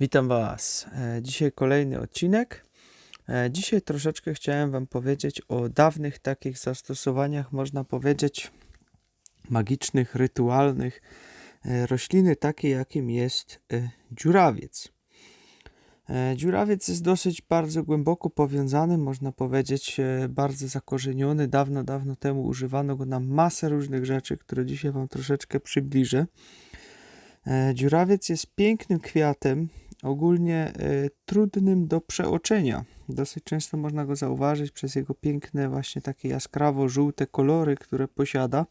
Witam Was. E, Dzisiaj kolejny odcinek. E, Dzisiaj troszeczkę chciałem Wam powiedzieć o dawnych takich zastosowaniach, można powiedzieć, magicznych, rytualnych e, rośliny, takiej jakim jest dziurawiec. Dziurawiec jest dosyć bardzo głęboko powiązany, można powiedzieć, bardzo zakorzeniony. Dawno, dawno temu używano go na masę różnych rzeczy, które dzisiaj Wam troszeczkę przybliżę. Dziurawiec jest pięknym kwiatem, ogólnie e, trudnym do przeoczenia. Dosyć często można go zauważyć przez jego piękne, właśnie takie jaskrawo-żółte kolory, które posiada.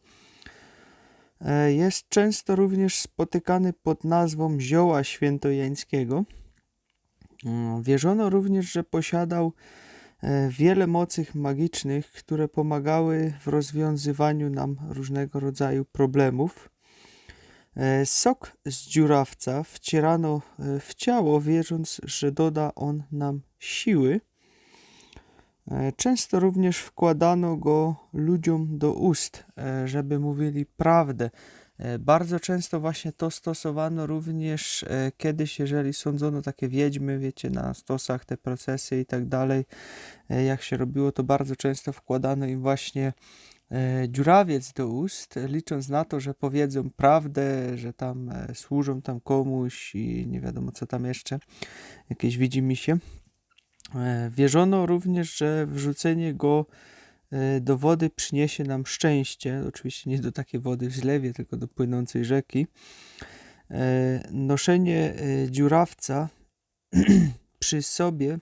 E, Jest często również spotykany pod nazwą zioła świętojańskiego. Mm, Wierzono również, że posiadał wiele mocy magicznych, które pomagały w rozwiązywaniu nam różnego rodzaju problemów. E, Sok z dziurawca wcierano e, w ciało, wierząc, że doda on nam siły. E, Często również wkładano go ludziom do ust, żeby mówili prawdę. Bardzo często właśnie to stosowano również kiedyś, jeżeli sądzono takie wiedźmy, wiecie, na stosach, te procesy i tak dalej, jak się robiło, to bardzo często wkładano im właśnie dziurawiec do ust, licząc na to, że powiedzą prawdę, że tam e, służą tam komuś i nie wiadomo co tam jeszcze, jakieś widzimisię. E, Wierzono również, że wrzucenie go e, do wody przyniesie nam szczęście. Oczywiście nie do takiej wody w zlewie, tylko do płynącej rzeki. E, Noszenie e, dziurawca przy sobie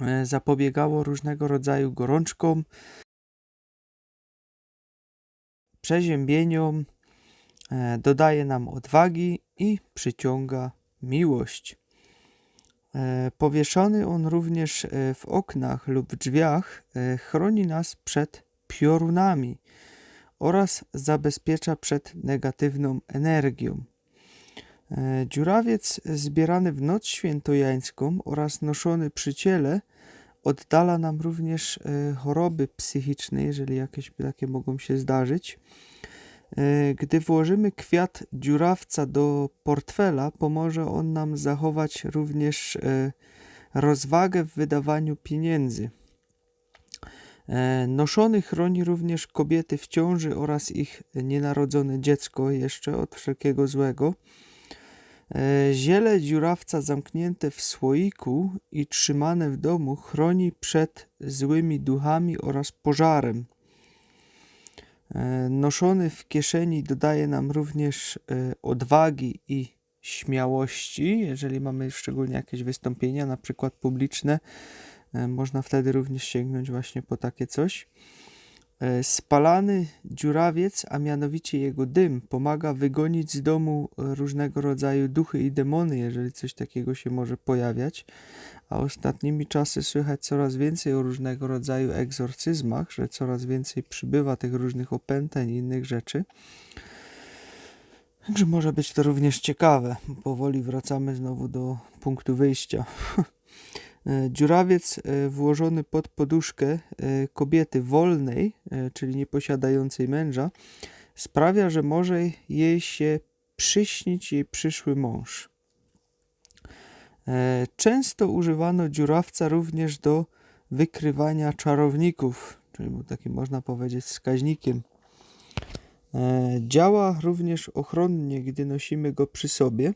e, zapobiegało różnego rodzaju gorączkom, przeziębieniom, e, dodaje nam odwagi i przyciąga miłość. E, Powieszony on również e, w oknach lub drzwiach chroni nas przed piorunami oraz zabezpiecza przed negatywną energią. Dziurawiec zbierany w noc świętojańską oraz noszony przy ciele oddala nam również e, choroby psychiczne, jeżeli jakieś takie mogą się zdarzyć. E, Gdy włożymy kwiat dziurawca do portfela, pomoże on nam zachować również e, rozwagę w wydawaniu pieniędzy. Noszony chroni również kobiety w ciąży oraz ich nienarodzone dziecko jeszcze od wszelkiego złego. E, Ziele dziurawca zamknięte w słoiku i trzymane w domu chroni przed złymi duchami oraz pożarem. E, Noszony w kieszeni dodaje nam również e, odwagi i śmiałości, jeżeli mamy szczególnie jakieś wystąpienia, na przykład publiczne, można wtedy również sięgnąć właśnie po takie coś. E, Spalany dziurawiec, a mianowicie jego dym, pomaga wygonić z domu różnego rodzaju duchy i demony, jeżeli coś takiego się może pojawiać. A ostatnimi czasy słychać coraz więcej o różnego rodzaju egzorcyzmach, że coraz więcej przybywa tych różnych opętań i innych rzeczy. Także może być to również ciekawe. Powoli wracamy znowu do punktu wyjścia. E, Dziurawiec e, włożony pod poduszkę e, kobiety wolnej, czyli nieposiadającej męża, sprawia, że może jej się przyśnić jej przyszły mąż. Często używano dziurawca również do wykrywania czarowników, czyli był takim, można powiedzieć, wskaźnikiem. Działa również ochronnie, gdy nosimy go przy sobie.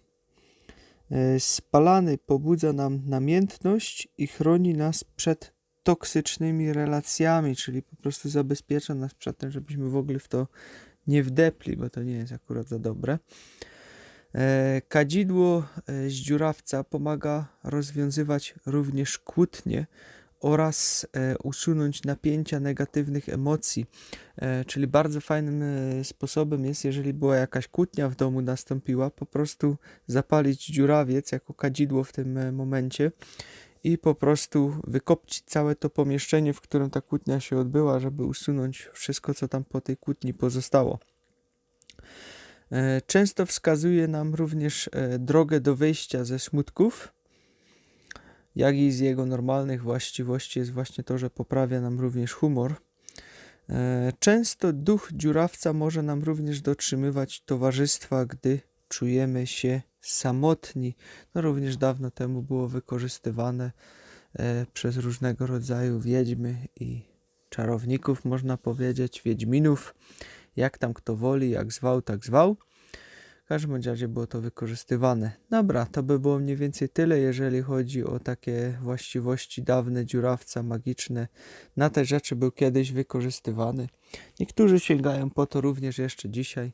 E, Spalany pobudza nam namiętność i chroni nas przed toksycznymi relacjami, czyli po prostu zabezpiecza nas przed tym, żebyśmy w ogóle w to nie wdepli, bo to nie jest akurat za dobre. E, Kadzidło e, z dziurawca pomaga rozwiązywać również kłótnie oraz e, usunąć napięcia negatywnych emocji. E, Czyli bardzo fajnym e, sposobem jest, jeżeli była jakaś kłótnia w domu nastąpiła, po prostu zapalić dziurawiec jako kadzidło w tym momencie i po prostu wykopcić całe to pomieszczenie, w którym ta kłótnia się odbyła, żeby usunąć wszystko, co tam po tej kłótni pozostało. Często wskazuje nam również drogę do wyjścia ze smutków, jak i z jego normalnych właściwości jest właśnie to, że poprawia nam również humor. E, Często duch dziurawca może nam również dotrzymywać towarzystwa, gdy czujemy się samotni. No również dawno temu było wykorzystywane e, przez różnego rodzaju wiedźmy i czarowników, można powiedzieć, wiedźminów, jak tam kto woli, jak zwał, tak zwał. Każdym razie było to wykorzystywane. Dobra, to by było mniej więcej tyle, jeżeli chodzi o takie właściwości dawne dziurawca magiczne. Na te rzeczy był kiedyś wykorzystywany. Niektórzy sięgają po to również jeszcze dzisiaj.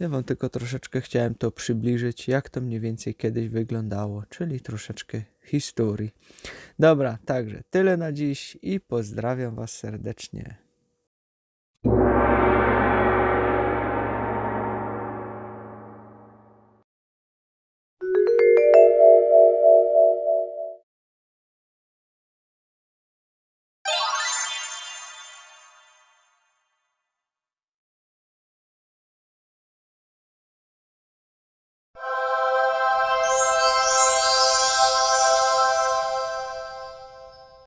Ja wam tylko troszeczkę chciałem to przybliżyć, jak to mniej więcej kiedyś wyglądało, czyli troszeczkę historii. Dobra, także tyle na dziś i pozdrawiam was serdecznie.